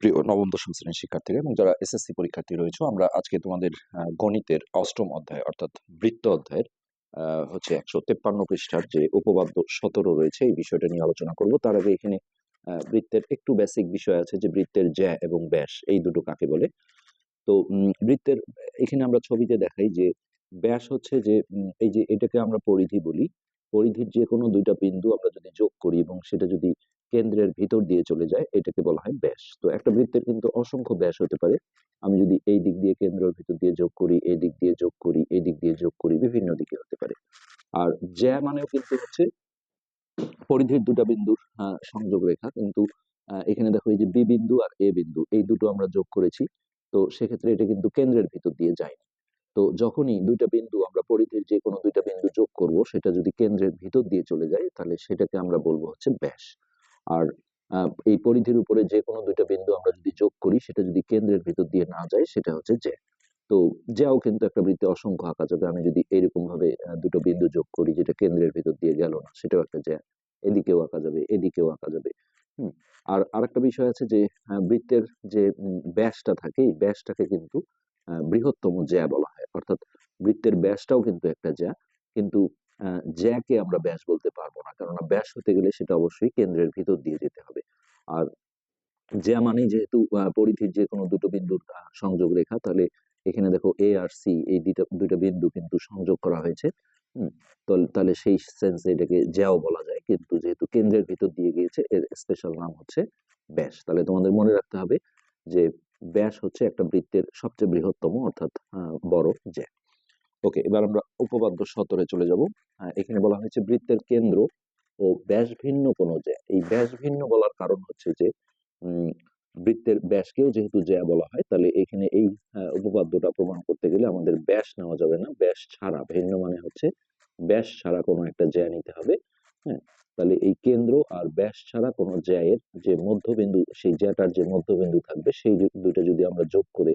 প্রিয় নবম, দশম শ্রেণির শিক্ষার্থীরা এবং যারা এসএসসি পরীক্ষার্থী রয়েছে, আমরা আজকে তোমাদের গণিতের অষ্টম অধ্যায় অর্থাৎ বৃত্ত অধ্যায়ের হচ্ছে একশো তেপ্পান্ন পৃষ্ঠার যে উপপাদ্য সতেরো রয়েছে, এই বিষয়টা নিয়ে আলোচনা করব। তার আগে এখানে বৃত্তের একটু বেসিক বিষয় আছে যে বৃত্তের জ্যা এবং ব্যাস, এই দুটো কাকে বলে। তো বৃত্তের, এখানে আমরা ছবিতে দেখাই যে ব্যাস হচ্ছে যে এই যে এটাকে আমরা পরিধি বলি। পরিধির যে কোনো দুইটা বিন্দু আমরা যদি যোগ করি এবং সেটা যদি কেন্দ্রের ভিতর দিয়ে চলে যায়, এটাকে বলা হয় ব্যাস। তো একটা বৃত্তের কিন্তু অসংখ্য ব্যাস হতে পারে। আমি যদি এই দিক দিয়ে কেন্দ্রের ভিতর দিয়ে যোগ করি, এই দিক দিয়ে যোগ করি, এই দিক দিয়ে যোগ করি, বিভিন্ন দিকে হতে পারে। আর জ্যা মানেও কিন্তু হচ্ছে পরিধির দুটা বিন্দুর সংযোগ রেখা। কিন্তু এখানে দেখো এই যে বি বিন্দু আর এ বিন্দু, এই দুটো আমরা যোগ করেছি। তো সেক্ষেত্রে এটা কিন্তু কেন্দ্রের ভিতর দিয়ে যায়নি। তো যখনই দুইটা বিন্দু আমরা পরিধির যে কোনো দুইটা বিন্দু যোগ করব, সেটা যদি কেন্দ্রের ভিতর দিয়ে চলে যায়, তাহলে সেটাকে আমরা বলব হচ্ছে ব্যাস। আর এই পরিধির উপরে যে কোনো দুইটা বিন্দু আমরা যদি যোগ করি, সেটা যদি কেন্দ্রের ভিতর দিয়ে না যায়, সেটা হচ্ছে জ্যা তো জ্যাও কিন্তু একটা বৃত্তে অসংখ্য আঁকা যাবে আমি যদি এরকম ভাবে দুটো বিন্দু যোগ করি, যেটা কেন্দ্রের ভিতর দিয়ে গেল না, সেটাও একটা জ্যা এদিকেও আঁকা যাবে, এদিকেও আঁকা যাবে, হুম। আর আরেকটা বিষয় আছে যে বৃত্তের যে ব্যাসটা থাকে, এই ব্যাসটাকে কিন্তু বৃহত্তম জ্যা বলা হয়। অর্থাৎ বৃত্তের ব্যাসটাও কিন্তু একটা জ্যা কিন্তু জ্যাকে আমরা ব্যাস বলতে পারব না। কেননা ব্যাস হতে গেলে সেটা অবশ্যই কেন্দ্রের ভিতর দিয়ে যেতে হবে। আর জ্যা মানে যেহেতু পরিধির যে কোনো দুটো বিন্দুর সংযোগ রেখা, তাহলে এখানে দেখো এ আর সি এই দুইটা দুইটা বিন্দু কিন্তু সংযোগ করা হয়েছে। তাহলে সেই সেন্সে এটাকে জ্যাও বলা যায়। কিন্তু যেহেতু কেন্দ্রের ভিতর দিয়ে গিয়েছে, এর স্পেশাল নাম হচ্ছে ব্যাস। তাহলে তোমাদের মনে রাখতে হবে যে ব্যাস হচ্ছে একটা বৃত্তের সবচেয়ে বৃহত্তম, অর্থাৎ বড় জ্যা। ওকে এবার আমরা উপপাদ্য সতরে চলে যাব। এখানে বলা হয়েছে বৃত্তের কেন্দ্র ও ব্যাস ভিন্ন কোনো জ্যা এই ব্যাস ভিন্ন বলার কারণ হচ্ছে যে বৃত্তের ব্যাসকেও যেহেতু জ্যা বলা হয় তাহলে এখানে এই উপপাদ্যটা প্রমাণ করতে গেলে আমাদের ব্যাস নেওয়া যাবে না। ব্যাস ছাড়া ভিন্ন মানে হচ্ছে ব্যাস ছাড়া কোনো একটা জ্যা নিতে হবে। হ্যাঁ তাহলে এই কেন্দ্র আর ব্যাস ছাড়া কোনো জ্যায়ের যে মধ্যবিন্দু সেই জ্যাটার যে মধ্যবিন্দু থাকবে সেই দুইটা যদি আমরা যোগ করে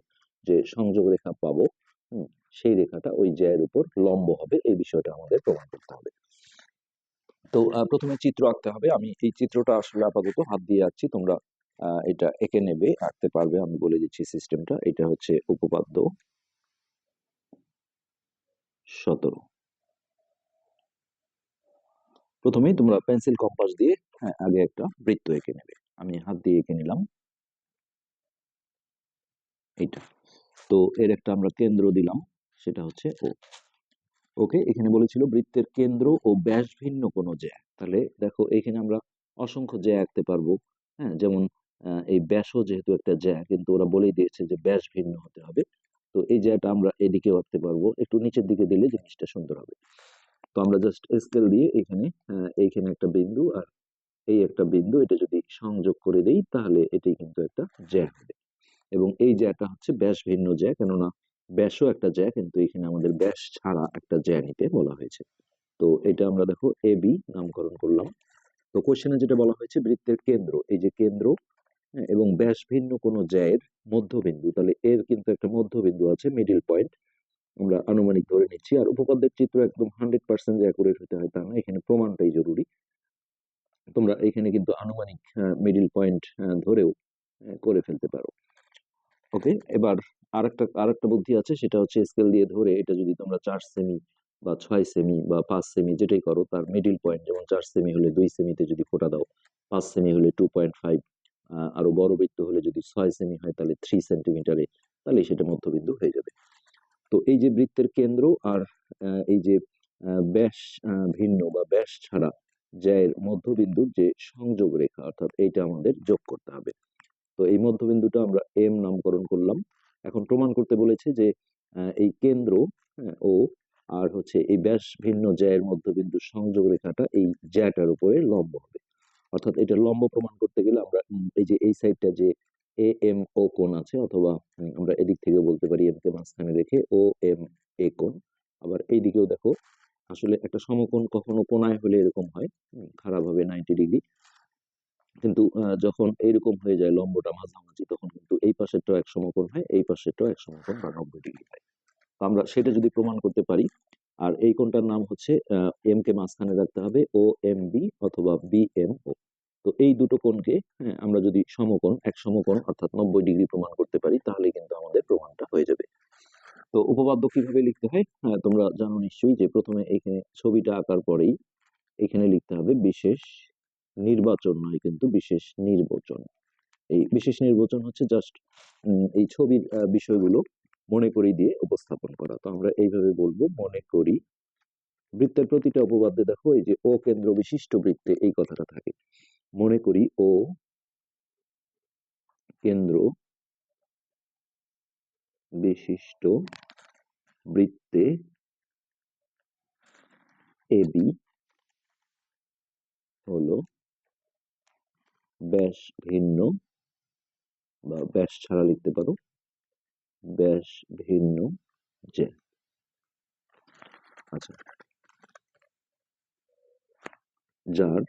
যে সংযোগ রেখা পাবো হুম, সেই রেখাটা ওই জ্যায়ের উপর লম্ব হবে। এই বিষয়টা আমাদের প্রমাণ করতে হবে। তো প্রথমে চিত্র আঁকতে হবে। আমি এই চিত্রটা আসলে আপাতত হাত দিয়ে আঁকছি। তোমরা এটা এঁকে নেবে আঁকতে পারবে। আমি বলে দিচ্ছি সিস্টেমটা। এটা হচ্ছে উপপাদ্য সতেরো। প্রথমেই তোমরা পেন্সিল কম্পাস দিয়ে হ্যাঁ, আগে একটা বৃত্ত এঁকে নেবে। আমি হাত দিয়ে এঁকে নিলাম। এইটা। তো এর একটা আমরা কেন্দ্র দিলাম। সেটা হচ্ছে ও। ওকে, এখানে বলেছিল বৃত্তের কেন্দ্র ও ব্যাস ভিন্ন কোনো জ্যা। তাহলে দেখো এখানে আমরা অসংখ্য জ্যা আঁকতে পারব। হ্যাঁ যেমন এই ব্যাসও যেহেতু একটা জ্যা, কিন্তু ওরা বলেই দিয়েছে যে ব্যাস ভিন্ন হতে হবে। তো এই জ্যাটা আমরা এদিকেও আঁকতে পারব। একটু নিচের দিকে দিলে জিনিসটা সুন্দর হবে। তো আমরা জাস্ট স্কেল দিয়ে এখানে এইখানে একটা বিন্দু আর এই একটা বিন্দু, এটা যদি সংযোগ করে দেই, তাহলে এটাই কিন্তু একটা জ্যা হবে। এবং এই জ্যাটা হচ্ছে ব্যাস ভিন্ন জ্যা, কেননা ব্যাসও একটা জ্যা কিন্তু এখানে আমাদের ব্যাস ছাড়া একটা জ্যা নিতে বলা হয়েছে। তো এটা আমরা দেখো এ বি নামকরণ করলাম। তো কোশ্চেনে যেটা বলা হয়েছে বৃত্তের কেন্দ্র। এই যে কেন্দ্র হ্যাঁ, এবং ব্যাস ভিন্ন কোনো জ্যায়ের মধ্যবিন্দু। তাহলে এর কিন্তু একটা মধ্যবিন্দু আছে মিডিল পয়েন্ট আমরা আনুমানিক ধরে নিচ্ছি। আর উপপাদ্যের চিত্র একদম হান্ড্রেড পার্সেন্ট অ্যাকুরেট হতে হয় তা না এখানে প্রমাণটাই জরুরি। তোমরা এখানে কিন্তু আনুমানিক মিডিল পয়েন্ট ধরেও করে ফেলতে পারো। ওকে, এবার আরেকটা আরেকটা বুদ্ধি আছে, সেটা হচ্ছে স্কেল দিয়ে ধরে এটা যদি তোমরা চার সেমি বা ছয় সেমি বা পাঁচ সেমি যেটাই করো, তার মিডিল পয়েন্ট যেমন চার সেমি হলে দুই সেমিতে যদি ফোটা দাও, পাঁচ সেমি হলে টু পয়েন্ট ফাইভ আরও বড় বৃত্ত হলে যদি ছয় সেমি হয় তাহলে থ্রি সেন্টিমিটারে তাহলে সেটা মধ্যবিন্দু হয়ে যাবে। তো এই যে বৃত্তের কেন্দ্র আর এই যে ব্যাস ভিন্ন বা ব্যাস ছাড়া জ্যায়ের মধ্যবিন্দুর যে সংযোগ রেখা, অর্থাৎ এইটা আমাদের যোগ করতে হবে। তো এই মধ্যবিন্দুটা আমরা এম নামকরণ করলাম। এখন প্রমাণ করতে বলেছে যে এই কেন্দ্র হ্যাঁ, ও আর হচ্ছে এই ব্যাস ভিন্ন জ্যায়ের মধ্যবিন্দু সংযোগ রেখাটা এই জ্যাটার উপরে লম্ব হবে। অর্থাৎ এটা লম্ব প্রমাণ করতে গেলে আমরা এই যে এই সাইডটা যে এ এম ও কোণ আছে অথবা আমরা এদিক থেকে বলতে পারি এম কে মাঝখানে রেখে ও এম এ কোণ। আবার এই দিকেও দেখো আসলে একটা সমকোণ কখনো কোনায় হলে এরকম হয় খারাপ হবে নাইনটি ডিগ্রি কিন্তু যখন এইরকম হয়ে যায় লম্বটা মাঝামাঝি তখন কিন্তু এই পাশেরটাও এক সমকোণ হয় এই পাশেরটাও এক সমকোণ বা নব্বই ডিগ্রি হয়। তো আমরা সেটা যদি প্রমাণ করতে পারি আর এই কোণটার নাম হচ্ছে এম কে মাঝখানে রাখতে হবে ও এম বি অথবা বি এম ও তো এই দুটো কোণকে হ্যাঁ, আমরা যদি সমকোণ এক সমকোণ অর্থাৎ নব্বই ডিগ্রি প্রমাণ করতে পারি তাহলে কিন্তু আমাদের প্রমাণটা হয়ে যাবে। তো উপপাদ্য কীভাবে লিখতে হয়? হ্যাঁ তোমরা জানো নিশ্চয়ই যে প্রথমে এখানে ছবিটা আঁকার পরেই এখানে লিখতে হবে বিশেষ নির্বাচন নয়, কিন্তু বিশেষ নির্বাচন। এই বিশেষ নির্বাচন হচ্ছে জাস্ট এই ছবির বিষয়গুলো মনে করি দিয়ে উপস্থাপন করা। তো আমরা এইভাবে বলব, মনে করি। বৃত্তের প্রতিটা উপপাদ্যে দেখো, এই যে, ও কেন্দ্র বিশিষ্ট বৃত্তে এই কথাটা থাকে। মনে করি, ও কেন্দ্র বিশিষ্ট বৃত্তে এবি হলো ব্যাস ভিন্ন বা ব্যাস ছাড়া লিখতে পারো। ব্যাস ভিন্ন যে। আচ্ছা। যার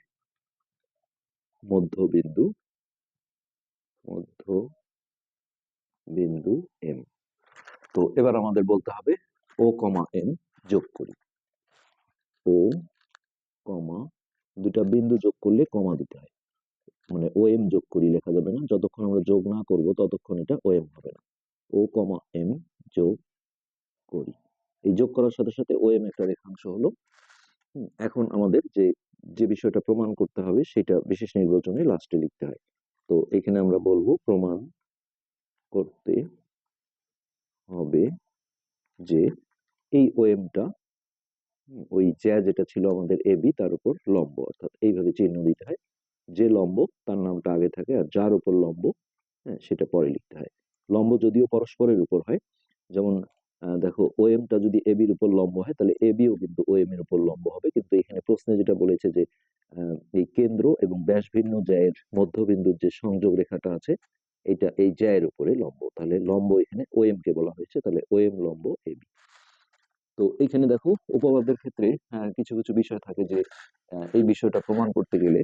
মধ্যবিন্দু মধ্য বিন্দু এম তো এবার আমাদের বলতে হবে ও কমা এম যোগ করি। ও কমা দুটা বিন্দু যোগ করলে কমা দিতে হয়। মানে ও এম যোগ করি লেখা যাবে না। যতক্ষণ আমরা যোগ না করব, ততক্ষণ এটা ও এম হবে না। ও কমা এম যোগ করি। এই যোগ করার সাথে সাথে ও এম একটা রেখাংশ হলো। এখন আমাদের যে যে বিষয়টা প্রমাণ করতে হবে, সেটা বিশেষ নির্বাচনে লাস্টে লিখতে হয়। তো এখানে আমরা বলব প্রমাণ করতে হবে যে এই ওএমটা ওই জ্যা যেটা ছিল আমাদের এবি তার উপর লম্ব, অর্থাৎ এইভাবে চিহ্ন দিতে হয়। যে লম্ব, তার নামটা আগে থাকে আর যার উপর লম্ব হ্যাঁ সেটা পরে লিখতে হয়। লম্ব যদিও পরস্পরের উপর হয়, যেমন দেখো ওএমটা যদি এবির উপর লম্ব হয়, তাহলে এবিও কিন্তু ওএম এর উপর লম্ব হবে। কিন্তু এখানে প্রশ্নে যেটা বলেছে যে এই কেন্দ্র এবং ব্যাসভিন্ন জ্যায়ের মধ্যবিন্দুর যে সংযোগ রেখাটা আছে, এটা এই জ্যায়ের উপরে লম্ব। তাহলে লম্ব এখানে ওএম কে বলা হয়েছে, তাহলে ওএম লম্ব এ বি তো এখানে দেখো, উপপাদ্যের ক্ষেত্রে কিছু কিছু বিষয় থাকে যে এই বিষয়টা প্রমাণ করতে গেলে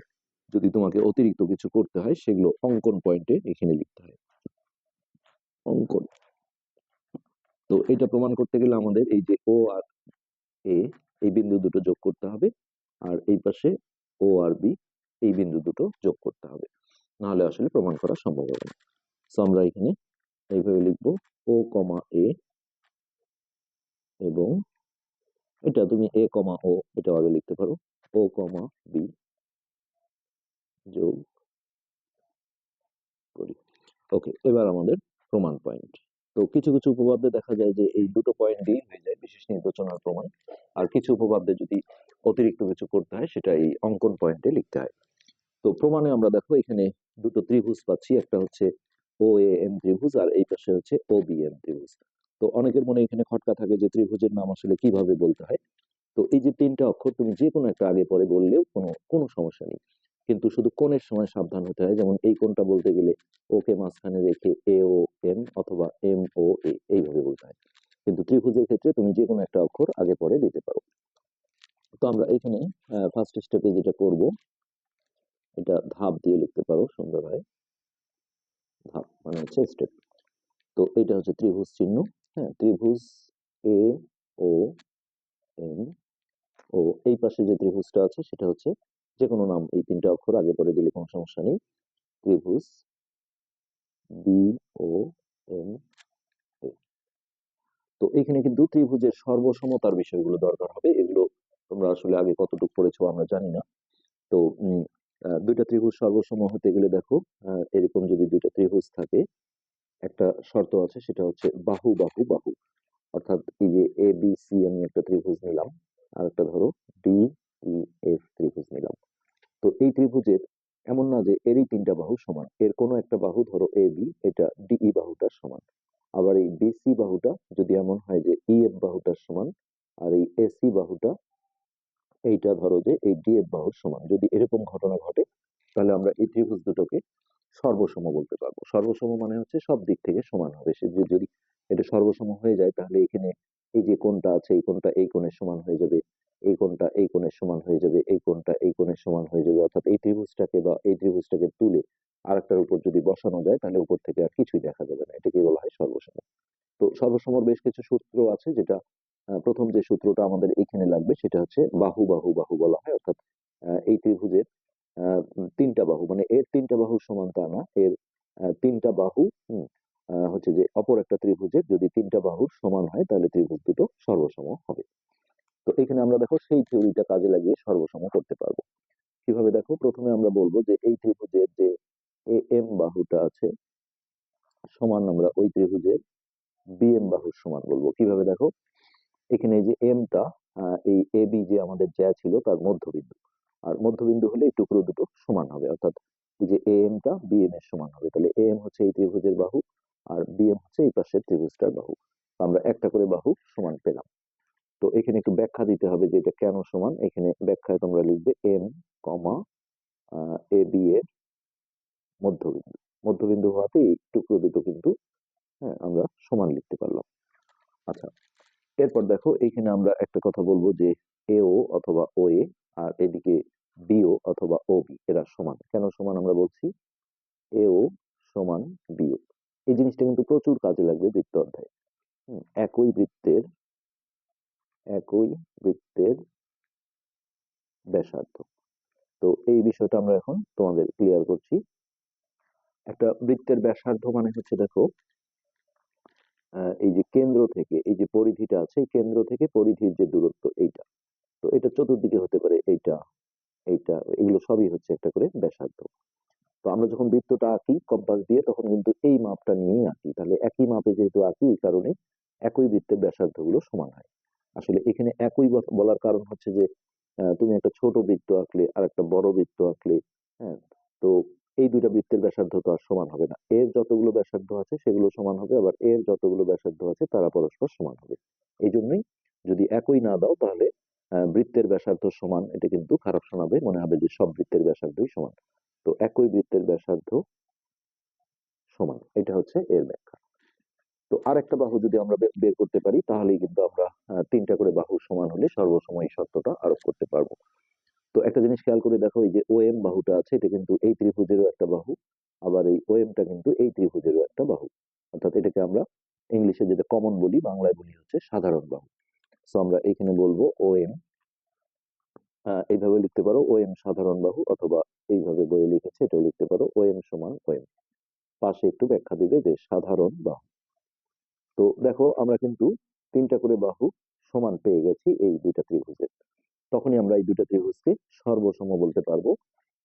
যদি তোমাকে অতিরিক্ত কিছু করতে হয়, সেগুলো অঙ্কন পয়েন্টে এখানে লিখতে হয়। অঙ্কন। তো এটা প্রমাণ করতে গেলে আমাদের এই যে ও আর এ এই বিন্দু দুটো যোগ করতে হবে। আর এই পাশে ও আর বি এই বিন্দু দুটো যোগ করতে হবে। নাহলে আসলে প্রমাণ করা সম্ভব হবে না। সো আমরা এখানে এইভাবে লিখব ও কমা এ এবং এটা তুমি এ কমা ও এটা আগে লিখতে পারো। ও কমা বি যোগ করি। ওকে এবার আমাদের প্রমাণ পয়েন্ট তো কিছু কিছু উপপাদ্যে দেখা যায় যে এই দুটো পয়েন্ট দিয়ে হয়ে যায় বিশেষ নির্বাচনের প্রমাণ। আর কিছু উপপাদ্যে যদি অতিরিক্ত কিছু করতে হয়, সেটা এই অঙ্কন পয়েন্টে লিখতে হয়। তো প্রমাণে আমরা দেখো এখানে দুটো ত্রিভুজ পাচ্ছি, একটা হচ্ছে ও এ এম ত্রিভুজ আর এই পাশে হচ্ছে ও বি এম ত্রিভুজ। তো অনেকের মনে এখানে খটকা থাকে যে ত্রিভুজের নাম আসলে কীভাবে বলতে হয়। তো এই যে তিনটা অক্ষর তুমি যে কোনো একটা আগে পরে বললেও কোনো কোনো সমস্যা নেই। কিন্তু শুধু কোণের সময় সাবধান হতে হয়। যেমন এই কোণটা বলতে গেলে ওকে মাঝখানে রেখে এ ও এম অথবা এম ও এ এইভাবে বলতে হয়। কিন্তু ত্রিভুজের ক্ষেত্রে তুমি যে কোনো একটা অক্ষর আগে পরে দিতে পারো। তো আমরা এখানে ফার্স্ট স্টেপে যেটা করব, এটা ধাপ দিয়ে লিখতে পারো সুন্দর হয় ধাপ মানে হচ্ছে স্টেপ তো এটা হচ্ছে ত্রিভুজ চিহ্ন। হ্যাঁ ত্রিভুজ এ ও এম ও, এই পাশে যে ত্রিভুজটা আছে সেটা হচ্ছে যে কোনো নাম এই তিনটা অক্ষর আগে পরে দিলে কোনো সমস্যা নেই। ত্রিভুজ বি ও এম তো এখানে কিন্তু ত্রিভুজের সর্বসমতার বিষয়গুলো দরকার হবে। এগুলো তোমরা আসলে আগে কতটুকু পড়েছো আমরা জানি না। তো দুইটা ত্রিভুজ সর্বসম হতে গেলে দেখো এরকম যদি দুইটা ত্রিভুজ থাকে, একটা শর্ত আছে, সেটা হচ্ছে বাহু বাহু বাহু। অর্থাৎ এই যে এ বি সি আমি একটা ত্রিভুজ নিলাম। আর একটা ধরো ডি ই এফ ত্রিভুজ নিলাম। তো এই ত্রিভুজের এমন না যে এরই তিনটা বাহু সমান। এর কোনো একটা বাহু ধরো এ বি এটা ডিই বাহুটার সমান। আবার এই বিসি বাহুটা যদি এমন হয় যে ই এফ বাহুটার সমান, আর এই এসি বাহুটা, এইটা ধরো যে এই ডিএফ বাহুর সমান। যদি এরকম ঘটনা ঘটে, তাহলে আমরা এই ত্রিভুজ দুটোকে সর্বসম বলতে পারব। সর্বসম মানে হচ্ছে সব দিক থেকে সমান হবে। সে যদি এটা সর্বসম হয়ে যায়, তাহলে এখানে এই যে কোনটা আছে, এই কোনটা এই কোণের সমান হয়ে যাবে। এই কোণটা এই কোণের সমান হয়ে যাবে, এই কোণটা এই কোণের সমান হয়ে যাবে। অর্থাৎ এই ত্রিভুজটাকে বা এই ত্রিভুজটাকে তুলে আরেকটার উপর যদি বসানো যায়, তাহলে উপর থেকে আর কিছুই দেখা যাবে না। এটাকে বলা হয় সর্বসম তো সর্বসমর বেশ কিছু সূত্র আছে যেটা প্রথম যে সূত্রটা আমাদের এখানে লাগবে সেটা হচ্ছে বাহু বাহু বাহু বলা হয়। অর্থাৎ এই ত্রিভুজের তিনটা বাহু মানে এর তিনটা বাহু সমান তা না, এর তিনটা বাহু হচ্ছে যে অপর একটা ত্রিভুজের যদি তিনটা বাহুর সমান হয়, তাহলে ত্রিভুজ দুটো সর্বসম হবে। তো এখানে আমরা দেখো সেই থিওরিটা কাজে লাগিয়ে সর্বসম করতে পারব। কীভাবে দেখো? প্রথমে আমরা বলব যে এই ত্রিভুজের যে এ এম বাহুটা আছে, সমান আমরা ওই ত্রিভুজের বিএম বাহুর সমান বলব। কীভাবে দেখো? এখানে যে এমটা এই এ বি যে আমাদের যা ছিল তার মধ্যবিন্দু। আর মধ্যবিন্দু হলে এই টুকরো দুটো সমান হবে। অর্থাৎ যে এ এমটা বিএম এর সমান হবে। তাহলে এ এম হচ্ছে এই ত্রিভুজের বাহু আর বিএম হচ্ছে এই পাশের ত্রিভুজটার বাহু। আমরা একটা করে বাহু সমান পেলাম। তো এখানে একটু ব্যাখ্যা দিতে হবে যে এটা কেন সমান। এখানে ব্যাখ্যায় তোমরা লিখবে এম কমা এ বি এর মধ্যবিন্দু। মধ্যবিন্দু হওয়াতে টুকরো দুটো কিন্তু হ্যাঁ আমরা সমান লিখতে পারলাম। আচ্ছা এরপর দেখো এখানে আমরা একটা কথা বলব যে এও অথবা ও এ আর এদিকে বিও অথবা ও বি এরা সমান। কেন সমান আমরা বলছি? এও সমান বিও এই জিনিসটা কিন্তু প্রচুর কাজে লাগবে বৃত্ত অধ্যায়ে। একই বৃত্তের একই বৃত্তের ব্যাসার্ধ। তো এই বিষয়টা আমরা এখন তোমাদের ক্লিয়ার করছি। একটা বৃত্তের ব্যাসার্ধ মানে হচ্ছে দেখো এই যে কেন্দ্র থেকে, এই যে পরিধিটা আছে কেন্দ্র থেকে পরিধির যে দূরত্ব এইটা। তো এটা চতুর্দিকে হতে পারে এইটা এইটা, এগুলো সবই হচ্ছে একটা করে ব্যাসার্ধ। তো আমরা যখন বৃত্তটা আঁকি কম্পাস দিয়ে, তখন কিন্তু এই মাপটা নিয়েই আঁকি। তাহলে একই মাপে যেহেতু আঁকি, এই কারণে একই বৃত্তের ব্যাসার্ধগুলো সমান হয়। আসলে এখানে একই বল- বলার কারণ হচ্ছে যে তুমি একটা ছোট বৃত্ত আঁকলে আর একটা বড় বৃত্ত আঁকলে হ্যাঁ তো এই দুইটা বৃত্তের ব্যাসার্ধ তো আর সমান হবে না। এর যতগুলো ব্যাসার্ধ আছে সেগুলো সমান হবে, আবার এর যতগুলো ব্যাসার্ধ আছে তারা পরস্পর সমান হবে। এই জন্যই যদি একই না দাও তাহলে বৃত্তের ব্যাসার্ধ সমান, এটা কিন্তু খারাপ শোনাবে, মনে হবে যে সব বৃত্তের ব্যাসার্ধই সমান। তো একই বৃত্তের ব্যাসার্ধ সমান, এটা হচ্ছে এর ব্যাখ্যা। তো আরেকটা বাহু যদি আমরা বের করতে পারি, তাহলেই কিন্তু আমরা তিনটা করে বাহু সমান হলে সর্বসময় শর্তটা আরোপ করতে পারব। তো একটা জিনিস খেয়াল করে দেখো, এই যে ওএম বাহুটা আছে, এটা কিন্তু এই ত্রিভুজেরও একটা বাহু, আবার এই ওএমটা কিন্তু এই ত্রিভুজেরও একটা বাহু। অর্থাৎ এটাকে আমরা ইংলিশে যেটা কমন বলি, বাংলায় বলি হচ্ছে সাধারণ বাহু। সো আমরা এখানে বলব ওএম এইভাবে লিখতে পারো ওএম সাধারণ বাহু, অথবা এইভাবে বইয়ে লিখেছে, এটাও লিখতে পারো ওএম সমান ওএম পাশে একটু ব্যাখ্যা দিবে যে সাধারণ বাহু। তো দেখো আমরা কিন্তু তিনটা করে বাহু সমান পেয়ে গেছি এই দুইটা ত্রিভুজের তখনই আমরা এই দুইটা ত্রিভুজকে সর্বসম বলতে পারব।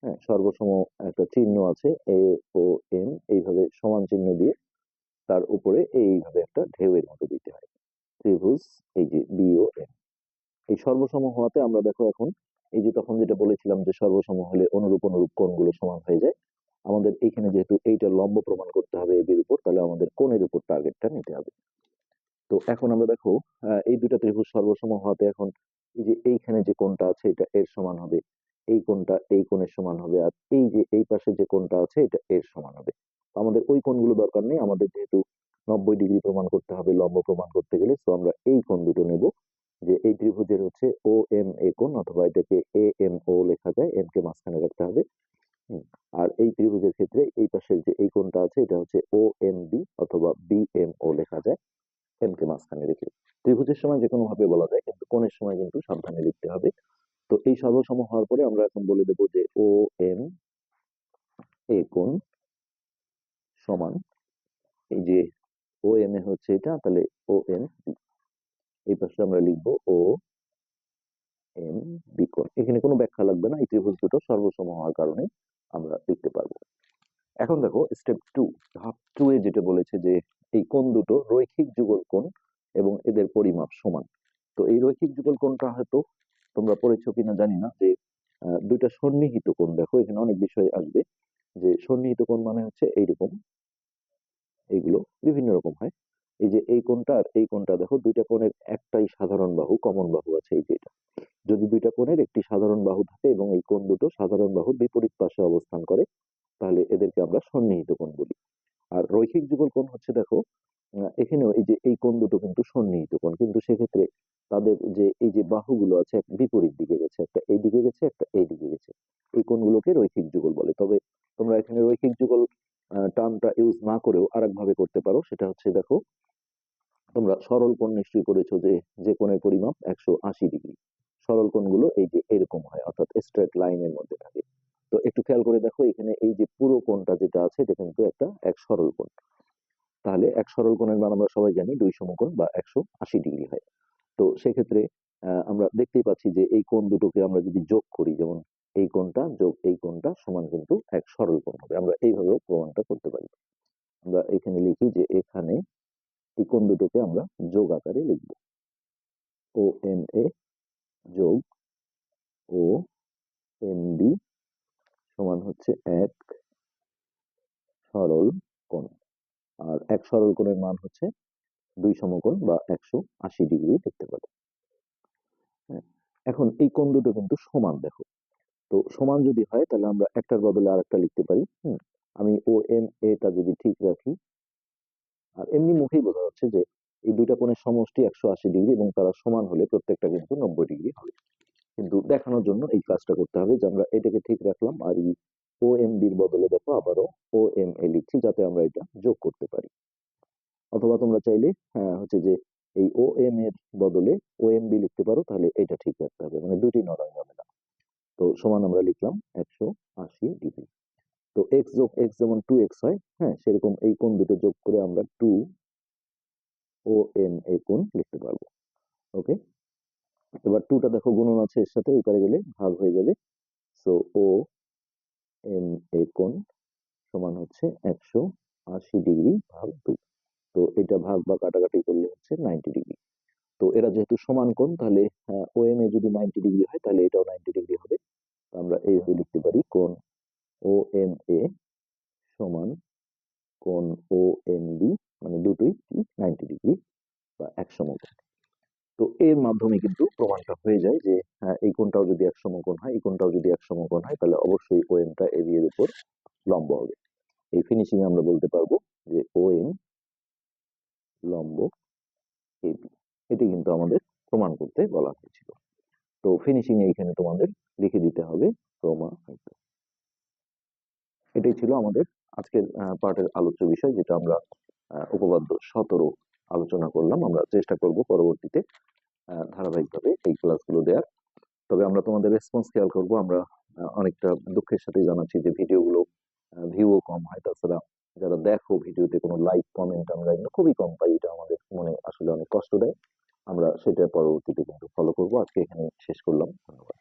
হ্যাঁ সর্বসম একটা চিহ্ন আছে এ ও এম এইভাবে সমান চিহ্ন দিয়ে তার উপরে এইভাবে একটা ঢেউয়ের মতো দিতে হয়। ত্রিভুজ, এই যে বি ও এম এই সর্বসম হওয়াতে আমরা দেখো এখন, এই যে তখন যেটা বলেছিলাম যে সর্বসম হলে অনুরূপ অনুরূপ কোণগুলো সমান হয়ে যায় আমাদের এখানে যেহেতু এইটা লম্ব প্রমাণ করতে হবে এবির উপর, তাহলে আমাদের কোণের উপর টার্গেটটা নিতে হবে। তো এখন আমরা দেখো এই দুটা ত্রিভুজ সর্বসম হওয়াতে এখন এই যে এইখানে যে কোণটা আছে এটা এর সমান হবে, এই কোণটা এই কোণের সমান হবে, আর এই যে এই পাশে যে কোণটা আছে এটা এর সমান হবে। তো আমাদের ওই কোণগুলো দরকার নেই, আমাদের যেহেতু নব্বই ডিগ্রি প্রমাণ করতে হবে লম্ব প্রমাণ করতে গেলে তো আমরা এই কোণ দুটো নেব, যে এই ত্রিভুজের হচ্ছে ও এম এ কোণ, অথবা এটাকে এ এম ও লেখা যায় এম কে মাঝখানে রাখতে হবে। আর এই ত্রিভুজের ক্ষেত্রে এই পাশের যে এই কোণটা আছে, এটা হচ্ছে ও এম বি অথবা বি এম ও লেখা যায়। এম কে মাঝখানে রেখে। ত্রিভুজের সময় যে কোনো ভাবে বলা যায়, কিন্তু কোণের সময় কিন্তু সাবধানে লিখতে হবে। তো এই সর্বসম হওয়ার পরে আমরা এখন বলে দেবো যে ও এম এ কোণ সমান এই যে ও এম এ হচ্ছে এটা, তাহলে ও এম বি এই পাশে আমরা লিখব ও এম বি কোণ। এখানে কোনো ব্যাখ্যা লাগবে না, এই ত্রিভুজ দুটো সর্বসম হওয়ার কারণে। আমরা লিখতে পারব। এখন দেখো স্টেপ টু ধাপ টু এ যেটা বলেছে যে, এই কোণ দুটো রৈখিক যুগল কোণ এবং এদের পরিমাপ সমান। তো এই রৈখিক যুগল কোণটা হয়তো তোমরা পড়েছো কিনা জানি না যে দুইটা সন্নিহিত কোণ দেখো, এখানে অনেক বিষয় আসবে যে, সন্নিহিত কোণ মানে হচ্ছে এইরকম এইগুলো বিভিন্ন রকম হয়। এই যে এই কোণটা আর এই কোণটা দেখো, দুইটা কোণের একটাই সাধারণ বাহু কমন বাহু আছে এই যে এটা। কোণের একটি সাধারণ বাহু থাকে এবং এই কোণ দুটো সাধারণ বাহুর বিপরীত পাশে অবস্থান করে, তাহলে এদেরকে আমরা সন্নিহিত কোণ বলি। আর রৈখিক যুগল কোণ হচ্ছে দেখো এখানেও এই যে এই কোণ দুটো কিন্তু সন্নিহিত কোণ, কিন্তু সেক্ষেত্রে তাদের যে এই যে বাহুগুলো আছে বিপরীত দিকে গেছে, একটা এই দিকে গেছে, একটা এই দিকে গেছে। এই কোণগুলোকে রৈখিক যুগল বলে। তবে তোমরা এখানে রৈখিক যুগল টার্মটা ইউজ না করেও আরেক ভাবে করতে পারো। সেটা হচ্ছে দেখো, তোমরা সরল কোণ নিশ্চয়ই করেছ যে যে কোণের পরিমাপ একশো আশি ডিগ্রি। সরল কোণগুলো এই যে এরকম হয়, অর্থাৎ স্ট্রেট লাইনের মধ্যে থাকে। তো একটু খেয়াল করে দেখো, এখানে এই যে পুরো কোণটা যেটা আছে, এটা কিন্তু একটা এক সরল কোণ। তাহলে এক সরল কোণের মান আমরা সবাই জানি দুই সমকোণ বা একশো আশি ডিগ্রি হয়। তো সেক্ষেত্রে আমরা দেখতেই পাচ্ছি যে এই কোণ দুটোকে আমরা যদি যোগ করি, যেমন এই কোণটা যোগ এই কোণটা সমান কিন্তু এক সরল কোণ হবে। আমরা এইভাবেও প্রমাণটা করতে পারি। আমরা এখানে লিখি যে এখানে এই কোণ দুটোকে আমরা যোগ আকারে লিখব। ও এম এ যোগ ও এম বি সমান হচ্ছে এক সরল কোণ। আর এক সরল কোণের মান হচ্ছে দুই সমকোণ বা একশো আশি ডিগ্রি দেখতে পারি হ্যাঁ, এখন এই কোণ দুটো কিন্তু সমান দেখো। তো সমান যদি হয় তাহলে আমরা একটার বদলে আরেকটা লিখতে পারি। হুম আমি ও এম এটা যদি ঠিক রাখি। আর এমনি মুখেই বোঝা যাচ্ছে যে এই দুইটা কোণের সমষ্টি একশো আশি ডিগ্রি এবং তারা সমান হলে প্রত্যেকটা কিন্তু নব্বই ডিগ্রি হবে। কিন্তু দেখানোর জন্য এই কাজটা করতে হবে যে আমরা এটাকে ঠিক রাখলাম আর এই ও এম বির বদলে দেখো আবারও ও এম এ লিখছি যাতে আমরা এটা যোগ করতে পারি। অথবা তোমরা চাইলে হ্যাঁ হচ্ছে যে এই ও এম এর বদলে ও এম বি লিখতে পারো, তাহলে এটা ঠিক রাখতে হবে। মানে দুটি নরম যাবে না। তো সমান আমরা লিখলাম একশো আশি ডিগ্রি তো এক্স যোগ এক্স যেমন টু এক্স হয় হ্যাঁ সেরকম এই কোণ দুটো যোগ করে আমরা টু ও এম এ কোণ লিখতে পারব। ওকে এবার টুটা দেখো গুণন আছে এর সাথে ওই গেলে ভাগ হয়ে যাবে। সো ও এম এ কোণ সমান হচ্ছে একশো আশি ডিগ্রি ভাগ দুই তো এটা ভাগ বা কাটাকাটি করলে হচ্ছে নাইনটি ডিগ্রি। তো এরা যেহেতু সমান কোণ, তাহলে ও এম এ যদি নাইনটি ডিগ্রি হয়, তাহলে এটাও নাইনটি ডিগ্রি হবে। আমরা এইভাবে লিখতে পারি কোণ ও এম এ সমান কোণ ও এম বি মানে দুটোই কি নাইনটি ডিগ্রি বা এক সমকোণ তো এর মাধ্যমে কিন্তু প্রমাণটা হয়ে যায় যে হ্যাঁ, এই কোণটাও যদি এক সমকোণ হয় এই কোণটাও যদি এক সমকোণ হয় তাহলে অবশ্যই ও এমটা এ এর উপর লম্ব হবে। এই ফিনিশিং আমরা বলতে পারব যে ও এম লম্ব এ বি এটি কিন্তু আমাদের প্রমাণ করতে বলা হয়েছিল। তো ফিনিশিং এইখানে তোমাদের লিখে দিতে হবে প্রমাণিত এটাই ছিল আমাদের আজকের পার্টের আলোচ্য বিষয় যেটা আমরা উপপাদ্য সতেরো আলোচনা করলাম। আমরা চেষ্টা করব পরবর্তীতে ধারাবাহিকভাবে এই ক্লাসগুলো দেওয়ার তবে আমরা তোমাদের রেসপন্স খেয়াল করব। আমরা অনেকটা দুঃখের সাথে জানাচ্ছি যে ভিডিওগুলো ভিউও কম। হয় তাছাড়া যারা দেখো ভিডিওতে কোনো লাইক কমেন্ট আমরা এগুলো খুবই কম পাই। এটা আমাদের মনে আসলে অনেক কষ্ট দেয়। আমরা সেটা পরবর্তীতে কিন্তু ফলো করব। আজকে এখানে শেষ করলাম। ধন্যবাদ।